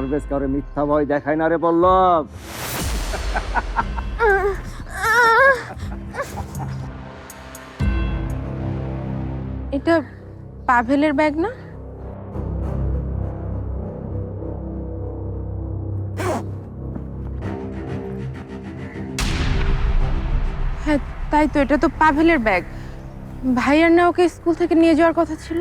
পারভেজ কারে মিথ্যা ভয় দেখায় না রে পল্লব এটা পাভেলের ব্যাগ না? হ্যাঁ তাই তো এটা তো পাভেলের ব্যাগ। ভাইয়ার না ওকে স্কুল থেকে নিয়ে যাওয়ার কথা ছিল?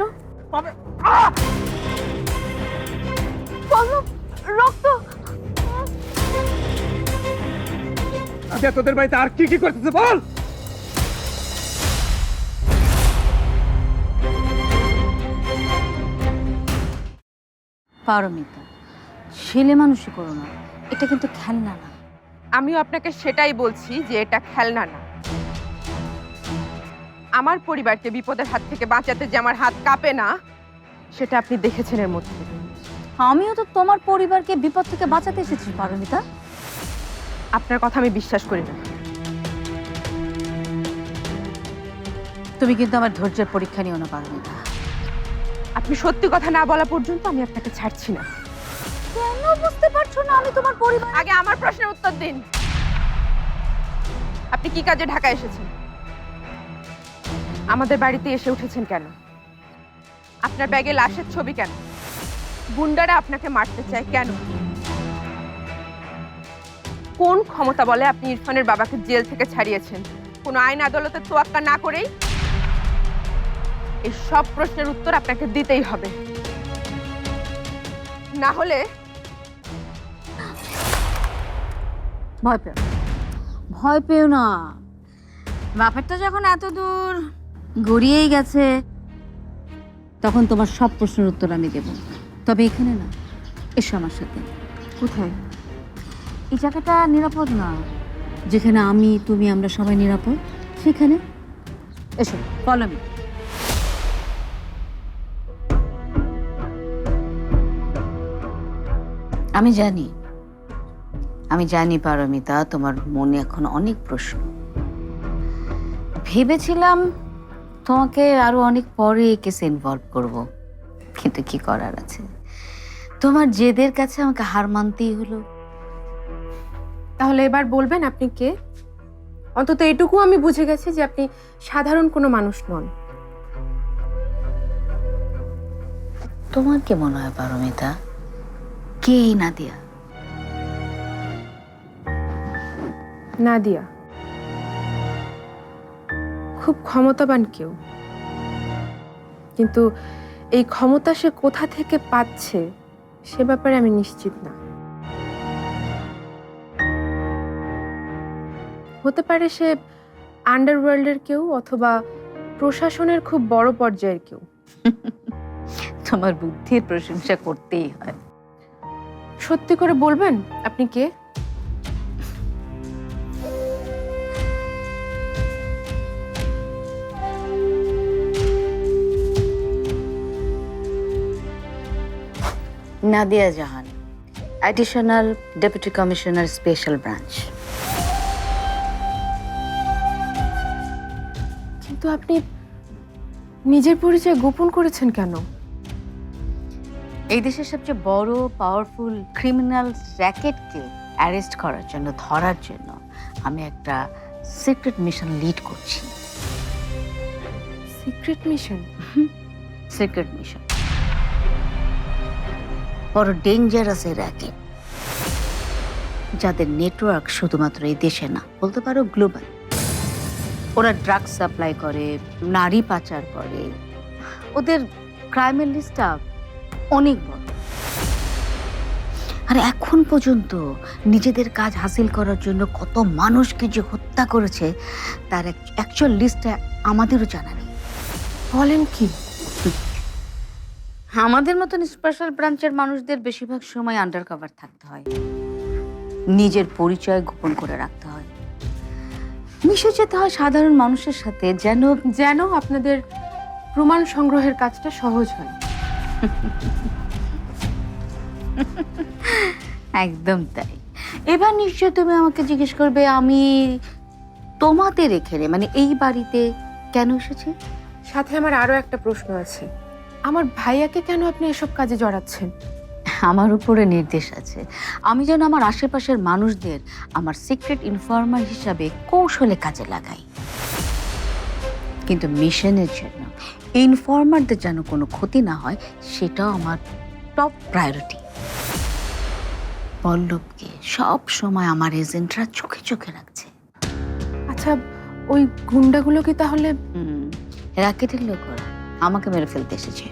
আচ্ছা তোদের বাড়িতে আর কি কি করতেছে বল? পারমিতা ছেলে মানুষই করো না এটা কিন্তু খেলনা না। আমিও আপনাকে সেটাই বলছি যে এটা খেলনা না। আমার পরিবারকে বিপদের হাত থেকে বাঁচাতে যে আমার হাত কাঁপে না সেটা আপনি দেখেছেন এর মধ্যে। আমিও তো তোমার পরিবারকে বিপদ থেকে বাঁচাতে এসেছি পারমিতা আপনার কথা আমি বিশ্বাস করি না। তুমি কিন্তু আমার ধৈর্যের পরীক্ষা নিও না পারমিতা আপনি সত্যি কথা না বলা পর্যন্ত আমি আপনাকে ছাড়ছি না। কেন বুঝতে পারছ না আমি তোমার পরিবার আগে আমার প্রশ্নের উত্তর দিন। আপনি কি কাজে ঢাকা এসেছেন? আমাদের বাড়িতে এসে উঠেছেন কেন? আপনার ব্যাগে লাশের ছবি কেন? গুন্ডারা আপনাকে মারতে চায় কেন? কোন ক্ষমতা বলে আপনি ইরফানের বাবাকে জেল থেকে ছাড়িয়েছেন? কোনো আইন আদালতের তোয়াক্কা না করেই? এই সব প্রশ্নের উত্তর আপনাকে দিতেই হবে। না হলে ভয় পেও না। ভয় পেও না। ব্যাপারটা যখন এত দূর গড়িয়েই গেছে তখন তোমার সব প্রশ্নের উত্তর আমি দেব। তবে এখানে না এসো আমার সাথে। কোথায়? এই জায়গাটা নিরাপদ না। যেখানে আমি তুমি আমরা সবাই নিরাপদ সেখানে? এসো ফলো মি আমি জানি। আমি জানি পারমিতা তোমার মনে এখন অনেক প্রশ্ন। ভেবেছিলাম তোমাকে আরও অনেক পরে এই কেসে ইনভলভ করব কিন্তু কি করার আছে? তোমার জেদের কাছে আমাকে হার মানতেই হলো। তাহলে এবার বলবেন আপনি কে? অন্তত এটুকু আমি বুঝে গেছি যে আপনি সাধারণ কোনো মানুষ নন। তোমার কি মনে হয় পারমিতা? কে এই নাদিয়া? নাদিয়া। খুব ক্ষমতাবান কেউ। কিন্তু এই ক্ষমতা সে কোথা থেকে পাচ্ছে সে ব্যাপারে আমি নিশ্চিত না। হতে পারে সে আন্ডারওয়ার্ল্ডের কেউ অথবা প্রশাসনের খুব বড় পর্যায়ের কেউ। তোমার বুদ্ধির প্রশংসা করতেই হয়। সত্যি করে বলবেন? আপনি কে? Nadia Jahan additional deputy commissioner special branch কিন্তু আপনি নিজের পরিচয় গোপন করেছেন কেন? এই দেশের সবচেয়ে বড় পাওয়ারফুল ক্রিমিনাল র্যাকেটকে অ্যারেস্ট করার জন্য ধরার জন্য আমি একটা সিক্রেট মিশন লিড করছি। সিক্রেট মিশন সিক্রেট মিশন বড় ডেঞ্জারাস এই র্যাকেট যাদের নেটওয়ার্ক শুধুমাত্র এই দেশে না বলতে পারো গ্লোবাল ওরা ড্রাগস সাপ্লাই করে, নারী পাচার করে। ওদের ক্রাইমের লিস্টটা অনেক বড়। আর এখন পর্যন্ত নিজেদের কাজ হাসিল করার জন্য কত মানুষকে যে হত্যা করেছে, তার অ্যাকচুয়াল লিস্টটা আমাদেরও জানা নেই। বলেন কি? আমাদের মতন স্পেশাল ব্রাঞ্চের মানুষদের বেশিরভাগ সময় আন্ডার কভার থাকতে হয়। নিজের পরিচয় গোপন করে রাখতে হয়। মিশে যেতে হয় সাধারণ মানুষের সাথে, যেন যেন আপনাদের প্রমাণ সংগ্রহের কাজটা সহজ হয়। একদম তাই। এবার নিশ্চয় তুমি আমাকে জিজ্ঞেস করবে, আমি তোমাদের এখানে মানে এই বাড়িতে কেন এসেছি? সাথে আমার আরও একটা প্রশ্ন আছে। আমার ভাইয়াকে কেন আপনি এসব কাজে জড়াচ্ছেন? আমার উপরে নির্দেশ আছে। আমি যেন আমার আশেপাশের মানুষদের আমার সিক্রেট ইনফর্মার হিসাবে কৌশলে কাজে লাগাই। কিন্তু মিশনের জন্য ইনফর্মারদের যেন কোনো ক্ষতি না হয় সেটাও আমার টপ প্রায়োরিটি পল্লবকে সব সময় আমার এজেন্টরা চোখে চোখে রাখছে। আচ্ছা ওই গুন্ডাগুলো কি তাহলে র্যাকেটের লোক ওরা। আমাকে মেরে ফেলতে এসেছে।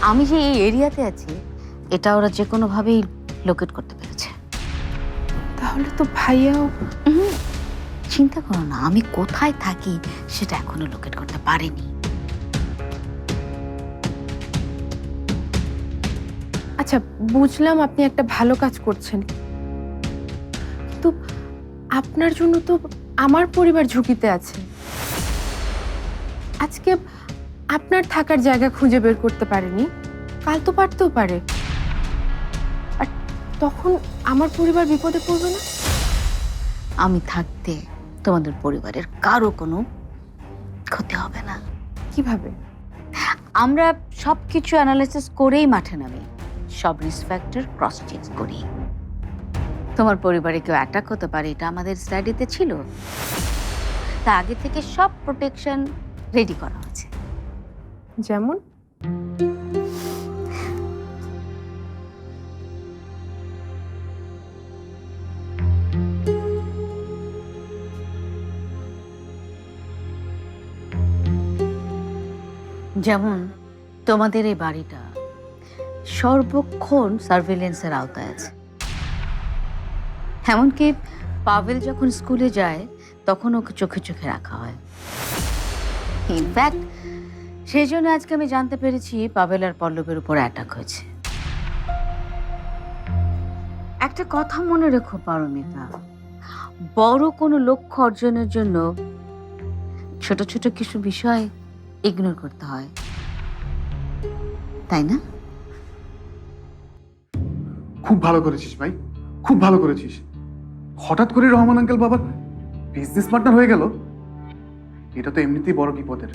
আমি যে এই এরিয়াতে আছি এটা ওরা যে কোনোভাবেই লোকেট করতে পেরেছে। তাহলে তো ভাইয়াও চিন্তা করো না আমি কোথায় থাকি সেটা এখনও লোকেট করতে পারিনি। আচ্ছা বুঝলাম আপনি একটা ভালো কাজ করছেন। কিন্তু আপনার জন্য তো আমার পরিবার ঝুঁকিতে আছে। আজকে আপনার থাকার জায়গা খুঁজে বের করতে পারেনি কাল তো পারতেও পারে। তখন আমার পরিবার বিপদে পড়বে না? আমি থাকতে তোমাদের পরিবারের কারও কোনো ক্ষতি হবে না। কীভাবে? আমরা সব কিছু অ্যানালাইসিস করেই মাঠে নামি। সব রিস্ক ফ্যাক্টর ক্রস চেক করি। তোমার পরিবারে কেউ অ্যাটাক হতে পারে এটা আমাদের স্টাডিতে ছিল। তা আগে থেকে সব প্রোটেকশন রেডি করা হয়েছে। যেমন? যেমন তোমাদের এই বাড়িটা সর্বক্ষণ সার্ভেলেন্সের আওতায় আছে। এমনকি পাভেল যখন স্কুলে যায়, তখন ওকে চোখে চোখে রাখা হয়। ইনফ্যাক্ট সেই জন্য আজকে আমি জানতে পেরেছি পাভেল আর পল্লবের উপর অ্যাটাক হয়েছে। একটা কথা মনে রেখো পারমিতা, বড় কোনো লক্ষ্য অর্জনের জন্য ছোট ছোট কিছু বিষয় ইগনোর করতে হয়। তাই না? খুব ভালো করেছিস ভাই খুব ভালো করেছিস। হঠাৎ করে রহমান আঙ্কেল বাবা বিজনেস পার্টনার হয়ে গেল। এটা তো এমনিতেই বড় বিপদের।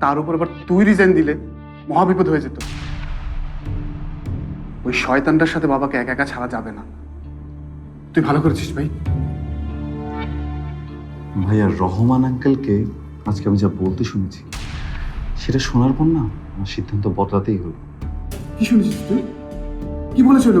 তার উপর আবার তুই রিজাইন দিলে মহাবিপদ হয়ে যেত। ওই শয়তানটার সাথে বাবাকে একা একা ছাড়া যাবে না। তুই ভালো করেছিস ভাই। ভাইয়া রহমান আঙ্কেলকে আজকে আমি যা বলতে শুনেছি সেটা শোনার পর না আমার সিদ্ধান্ত বদলাতেই হলো। কি শুনেছিস তুই? কি বলেছে ওই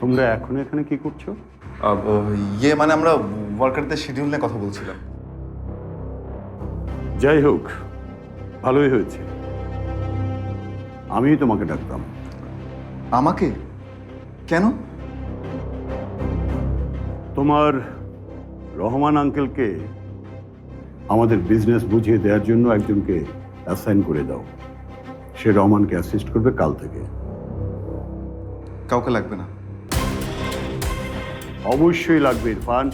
তোমরা এখন এখানে কি করছ? ইয়ে মানে আমরা ওয়ার্কারদের শিডিউল নিয়ে কথা বলছিলাম। যাই হোক ভালোই হয়েছে। আমিই তোমাকে ডাকতাম। আমাকে? কেন? তোমার রহমান আঙ্কেলকে আমাদের বিজনেস বুঝিয়ে দেওয়ার জন্য একজনকে অ্যাসাইন করে দাও। সে রহমানকে অ্যাসিস্ট করবে কাল থেকে। কাউকে লাগবে না। অবশ্যই লাগবে ইরফান।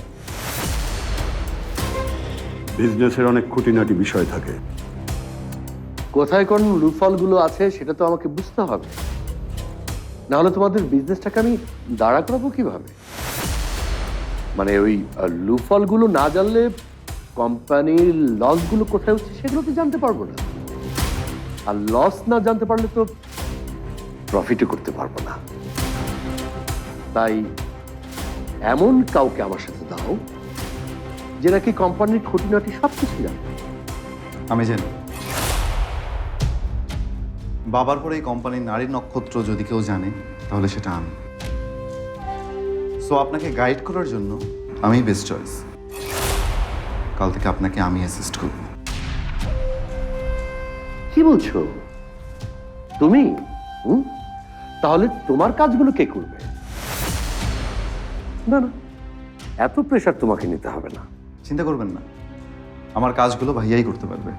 বিজনেসের অনেক খুঁটিনাটি বিষয় থাকে। কোথায় কোন লুফলগুলো আছে সেটা তো আমাকে বুঝতে হবে। না হলে তোমাদের বিজনেসটাকে আমি দাঁড়া করাবো কীভাবে? মানে ওই লুফলগুলো না জানলে কোম্পানির লসগুলো কোথায় হচ্ছে সেগুলো তো জানতে পারব না। আর লস না জানতে পারলে তো প্রফিটও করতে পারব না। তাই এমন কাউকে আমার সাথে দাও যে নাকি কোম্পানির খুঁটিনাটি সব কিছু জানে। আমি জানি। বাবার পরে এই কোম্পানির নারী নক্ষত্র যদি কেউ জানে তাহলে সেটা আমি। সো আপনাকে গাইড করার জন্য আমি বেস্ট চয়েস কাল থেকে আপনাকে আমি অ্যাসিস্ট করব। কি বলছো? তুমি? তাহলে তোমার কাজগুলো কে করবে? না না এত প্রেশার তোমাকে নিতে হবে না। চিন্তা করবেন না। আমার কাজগুলো ভাইয়াই করতে পারবে।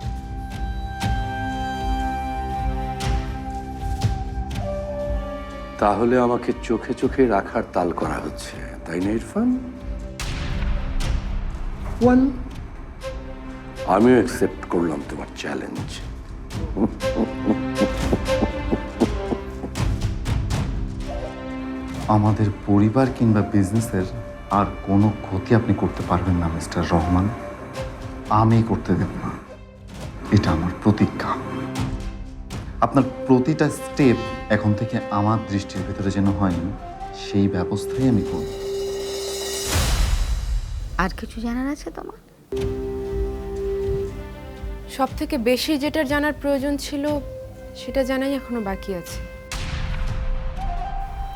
তাহলে আমাকে চোখে চোখে রাখার তাল করা হচ্ছে তাই না ইরফান? ওয়েল আমিও অ্যাকসেপ্ট করলাম তোমার চ্যালেঞ্জ আমাদের পরিবার কিংবা বিজনেসের আর কোনো ক্ষতি আপনি করতে পারবেন না মিস্টার রহমান। আমি করতে দেব না। এটা আমার প্রতিজ্ঞা। আপনার প্রতিটা স্টেপ এখন থেকে আমার দৃষ্টির ভিতরে যেন হয় সেই ব্যবস্থাই আমি করব আর কিছু জানার আছে তোমার? সব থেকে বেশি যেটা জানার প্রয়োজন ছিল সেটা জানাই এখনও বাকি আছে।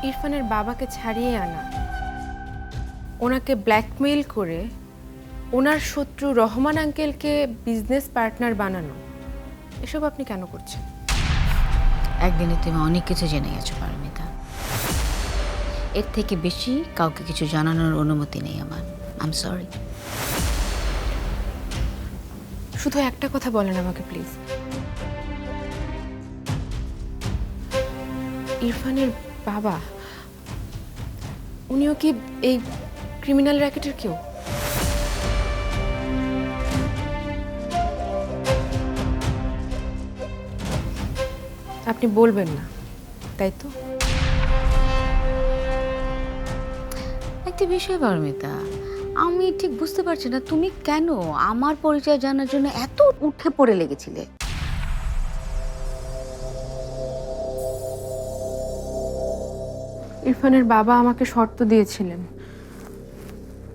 ইরফানের বাবাকে ছাড়িয়ে আনা। ওনাকে ব্ল্যাকমেইল করে ওনার শত্রু রহমান আঙ্কেলকে বিজনেস পার্টনার বানানো। এসব আপনি কেন করছেন? একদিনে তুমি অনেক কিছু জেনে গেছো পারমিতা। এর থেকে বেশি কাউকে কিছু জানানোর অনুমতি নেই আমার। আম সরি শুধু একটা কথা বলেন আমাকে প্লিজ ইরফানের বাবা উনিও কি এই ক্রিমিনাল র্যাকেটের কেউ? আপনি বলবেন না তাই তো? একটা বিষয় পারমিতা আমি ঠিক বুঝতে পারছি না তুমি কেন আমার পরিচয় জানার জন্য এত উঠে পড়ে লেগেছিলে? ইরফানের বাবা আমাকে শর্ত দিয়েছিলেন।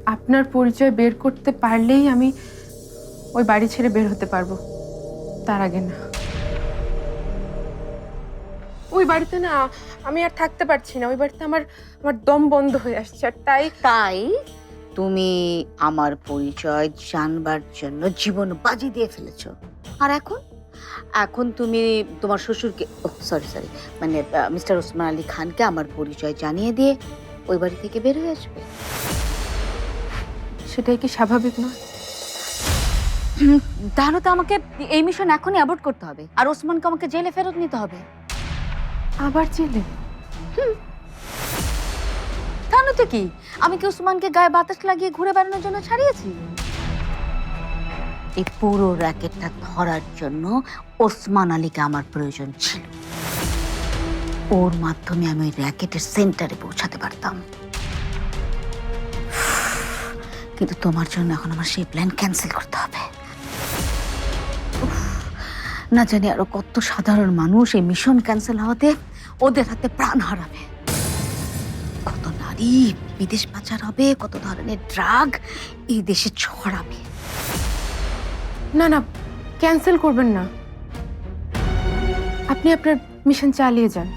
আপনার পরিচয় বের করতে পারলেই আমি ওই বাড়ি ছেড়ে বের হতে পারব। তার আগে না। ওই বাড়িতে না আমি আর থাকতে পারছি না। ওই বাড়িতে আমার আমার দম বন্ধ হয়ে আসছে আর তাই তাই তুমি আমার পরিচয় জানবার জন্য জীবন বাজি দিয়ে ফেলেছো। আর এখন? এখন তুমি তোমার শ্বশুরকে সরি সরি মানে মিস্টার ওসমান আলী খানকে আমার পরিচয় জানিয়ে দিয়ে ওই বাড়ি থেকে বের হয়ে আসবে। সেটাই কি স্বাভাবিক নয়? তাহলে তো আমাকে এই মিশন এখনই অ্যাবর্ট করতে হবে। আর ওসমানকে আমাকে জেলে ফেরত নিতে হবে। আবার জেলে? তাহলে তো কি? আমি কি ওসমানকে গায়ে বাতাস লাগিয়ে ঘুরে বেড়ানোর জন্য ছাড়িয়েছি? এই পুরো র্যাকেটটা ধরার জন্য ওসমান আলীকে আমার প্রয়োজন ছিল। ওর মাধ্যমে আমি ওই র্যাকেটের সেন্টারে পৌঁছাতে পারতাম। কিন্তু তোমার জন্য এখন আমার সেই প্ল্যান ক্যান্সেল করতে হবে। না জানি আরও কত সাধারণ মানুষ এই মিশন ক্যান্সেল হওয়াতে ওদের হাতে প্রাণ হারাবে। কত নারী বিদেশ পাচার হবে, কত ধরনের ড্রাগ এই দেশে ছড়াবে। না না ক্যান্সেল করবেন না। আপনি আপনার মিশন চালিয়ে যান।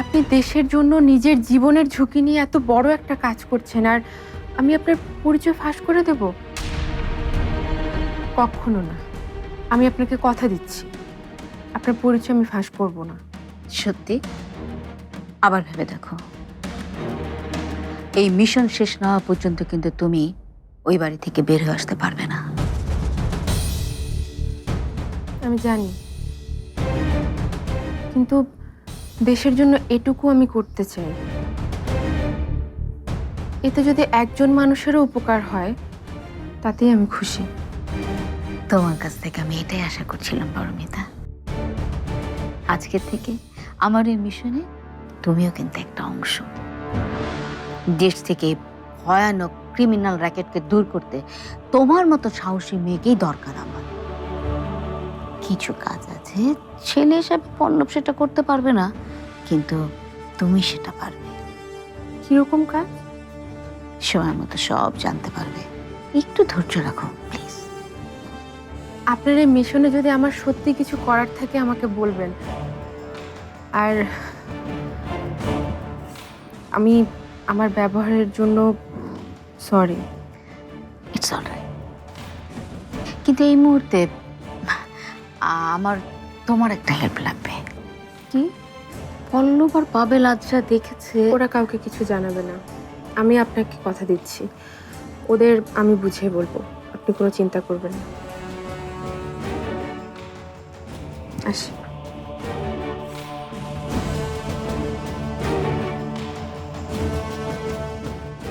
আপনি দেশের জন্য নিজের জীবনের ঝুঁকি নিয়ে এত বড় একটা কাজ করছেন, আর আমি আপনার পরিচয় ফাঁস করে দেব? কখনো না। আমি আপনাকে কথা দিচ্ছি। আপনার পরিচয় আমি ফাঁস করব না। সত্যি? আবার ভেবে দেখো। এই মিশন শেষ না হওয়া পর্যন্ত কিন্তু তুমি ওই বাড়ি থেকে বের হয়ে আসতে পারবে না। আমি জানি। কিন্তু দেশের জন্য এটুকু আমি করতে চাই। এতে যদি একজন মানুষেরও উপকার হয় তাতেই আমি খুশি। তোমার কাছ থেকে আমি এটাই আশা করছিলাম পারমিতা আজকে থেকে আমার এই মিশনে তুমিও কিন্তু একটা অংশ। দেশ থেকে ভয়ানক ক্রিমিনাল র্যাকেটকে দূর করতে তোমার মতো সাহসী মেয়েকেই দরকার আমার। কিছু কাজ আছে ছেলে হিসাবে পণ্যব সেটা করতে পারবে না কিন্তু তুমি সেটা পারবে। কীরকম কাজ? সময় মতো সব জানতে পারবে। একটু ধৈর্য রাখো প্লিজ আপনার এই মিশনে যদি আমার সত্যি কিছু করার থাকে আমাকে বলবেন। আর আমি আমার ব্যবহারের জন্য সরি ইটস অল কিন্তু এই মুহূর্তে আমার তোমার একটা হেল্প লাগবে। কি? পল্লব আর পাবেল আজ যা দেখেছে ওরা কাউকে কিছু জানাবে না। আমি আপনাকে কথা দিচ্ছি। ওদের আমি বুঝিয়ে বলব। আপনি কোনো চিন্তা করবেন না। আসি।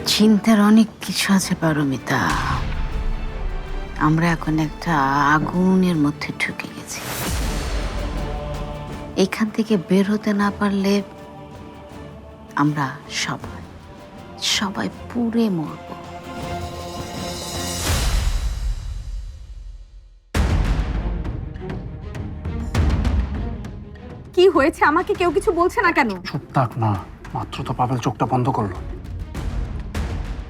চিন্তার অনেক কিছু আছে পারমিতা। আমরা এখন একটা আগুনের মধ্যে ঢুকে গেছি। এখান থেকে বের হতে না পারলে আমরা সবাই সবাই পুড়ে মরবো। কি হয়েছে? আমাকে কেউ কিছু বলছে না কেন? চুপ থাক না মাত্র তো পাবেল চোখটা বন্ধ করল।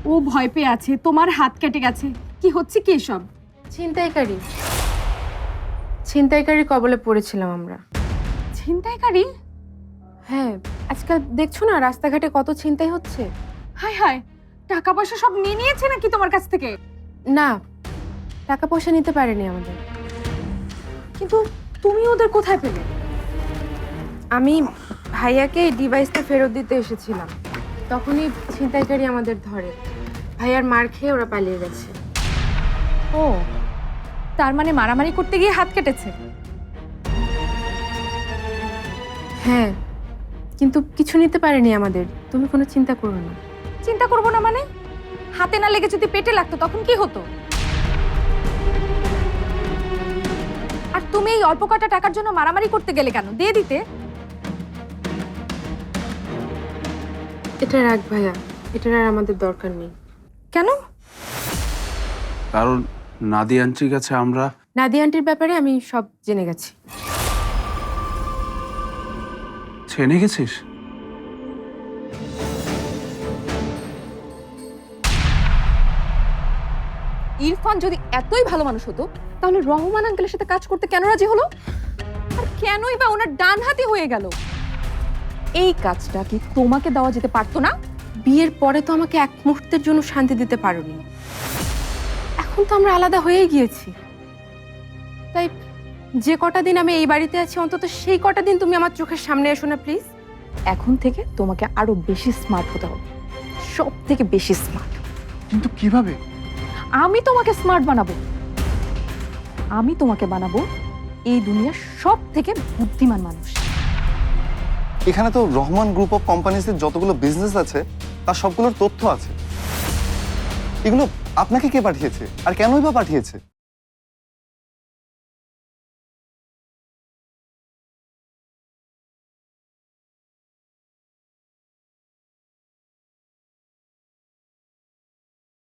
ও ভয় পেয়ে আছে তোমার হাত কেটে গেছে। কি হচ্ছে কি এসব? ছিনতাইকারী। ছিনতাইকারী কবলে পড়েছিলাম আমরা। ছিনতাইকারী? হ্যাঁ আজকাল দেখছ না রাস্তাঘাটে কত ছিনতাই হচ্ছে? হায় হায় টাকা পয়সা সব নিয়ে নিয়েছে নাকি তোমার কাছ থেকে? না টাকা পয়সা নিতে পারেনি আমাদের। কিন্তু তুমি ওদের কোথায় পেলে? আমি ভাইয়াকে এই ডিভাইসটা ফেরত দিতে এসেছিলাম। তখনই ছিনতাইকারী আমাদের ধরে। ভাইয়ার মার খেয়ে ওরা পালিয়ে গেছে। ও তার মানে মারামারি করতে গিয়ে হাত কেটেছে? হ্যাঁ কিন্তু কিছু নিতে পারেনি আমাদের। তুমি কোনো চিন্তা করো না। চিন্তা করব না মানে? হাতে না লেগে যদি পেটে লাগতো তখন কি হতো? আর তুমি এই অল্প কটা টাকার জন্য মারামারি করতে গেলে কেন? দিয়ে দিতে। এটা রাখ ভাইয়া। এটার আর আমাদের দরকার নেই। কেন? কারণ নাদি আন্টির কাছে আমরা নাদি আন্টির ব্যাপারে আমি সব জেনে গেছি। জেনে গেছিস? ইরফান যদি এতই ভালো মানুষ হতো, তাহলে রহমান আঙ্কেলের সাথে কাজ করতে কেন রাজি হলো? আর কেনই বা ওনার ডান হাতে হয়ে গেল? এই কাজটা কি তোমাকে দেওয়া যেতে পারতো না? বিয়ের পরে তো আমাকে এক মুহূর্তের জন্য শান্তি দিতে পারোনি। এখন তো আমরা আলাদা হয়েই গিয়েছি। তাই যে কটা দিন আমি এই বাড়িতে আছি, অন্তত সেই কটা দিন তুমি আমার চোখের সামনে এসো না প্লিজ এখন থেকে তোমাকে আরও বেশি স্মার্ট হতে হবে। সব থেকে বেশি স্মার্ট কিন্তু কীভাবে? আমি তোমাকে স্মার্ট বানাবো। আমি তোমাকে বানাবো এই দুনিয়ার সব থেকে বুদ্ধিমান মানুষ। এখানে তো রহমান গ্রুপ অফ কোম্পানিজের যতগুলো বিজনেস আছে, তার সবগুলোর তথ্য আছে। এগুলো আপনাকে কে পাঠিয়েছে? আর কেনই বা পাঠিয়েছে?